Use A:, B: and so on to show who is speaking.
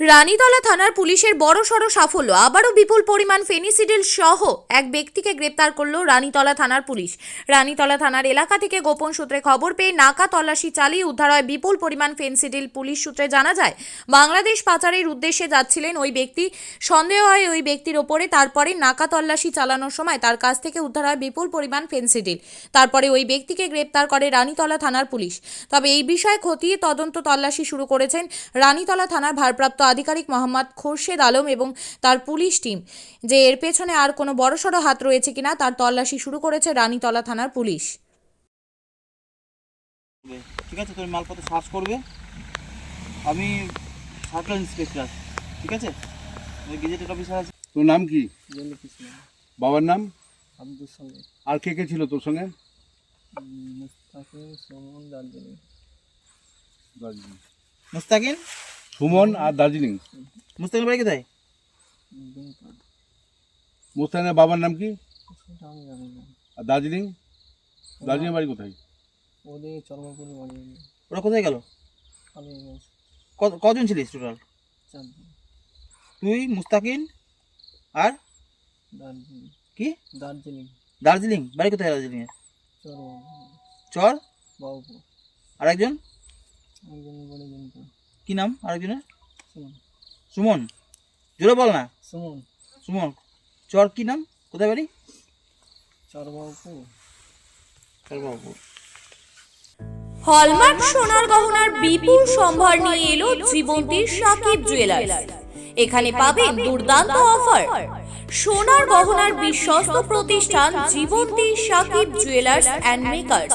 A: রানীতলা থানার পুলিশের বড় সড় সাফল্য। আবারও বিপুল পরিমাণ ফেনিসিডিল সহ এক ব্যক্তিকে গ্রেপ্তার করল রানীতলা থানার পুলিশ। রানীতলা থানার এলাকা থেকে গোপন সূত্রে খবর পেয়ে নাকা তল্লাশি চালিয়ে উদ্ধার হয় বিপুল পরিমাণ ফেনসিডিল পুলিশ সূত্রে জানা যায়, বাংলাদেশ পাচারের উদ্দেশ্যে যাচ্ছিলেন ওই ব্যক্তি। সন্দেহ হয় ওই ব্যক্তির ওপরে তারপরে নাকা তল্লাশি চালানোর সময় তার কাছ থেকে উদ্ধার হয় বিপুল পরিমাণ ফেনসিডিল। তারপরে ওই ব্যক্তিকে গ্রেপ্তার করে রানীতলা থানার পুলিশ। তবে এই বিষয়ে খতিয়ে তদন্ত তল্লাশি শুরু করেছেন রানীতলা থানার ভারপ্রাপ্ত আধিকারিক মোহাম্মদ খোরশেদ আলম এবং তার পুলিশ টিম যে এর পেছনে আর কোনো বড়সড় হাত রয়েছে কিনা তার তল্লাশি শুরু করেছে রানীতলা থানার পুলিশ।
B: ঠিক আছে তুমি মালপত্র সার্চ করবে। আমি সার্কেল ইন্সপেক্টর ঠিক আছে? ওই গেজেটেড অফিসার আছে।
C: তোর নাম কি? বাবার নাম?
D: আব্দুল সালেক
C: আর কে কে ছিল তোর সঙ্গে?
D: মুস্তাকিম সুমন দার্জিলিং।
C: দার্জিলিং
B: মুস্তাকিন
C: সুমন আর দার্জিলিং।
B: মুস্তাকিন বাড়ি কোথায়?
D: বিনপান
C: বাবার নাম কি?
D: জানি
C: আর দার্জিলিং? দার্জিলিং বাড়ি কোথায়?
D: ওদের চর্মপুর বাড়ি।
B: ওরা কোথায় গেল?
D: আমি
B: কজন ছিলিস টোটাল তুই মুস্তাকিন আর?
D: দার্জিলিং।
B: কি?
D: দার্জিলিং।
B: দার্জিলিং। বাড়ি কোথায় দার্জিলিংয়ে
D: চর্মপুর
B: চর।
D: বাবুপুর
B: আর একজন
D: একজন
B: কি নাম আরেকজনের?
D: সুমন।
B: সুমন জোরে বল না।
D: সুমন।
B: সুমন চর কি নাম? কোথায় বাড়ি?
D: চরবাবুপুর।
B: চরবাবুপুর।
A: হলমার্ক সোনার গহনার বিপুল সম্ভার নিয়ে এলো জীবন্তীর সাকিব জুয়েলার্স এখানে পাবেন দুর্দান্ত অফার সোনার গহনার বিশ্বস্ত প্রতিষ্ঠান Jibanti Sakib jewellers and makers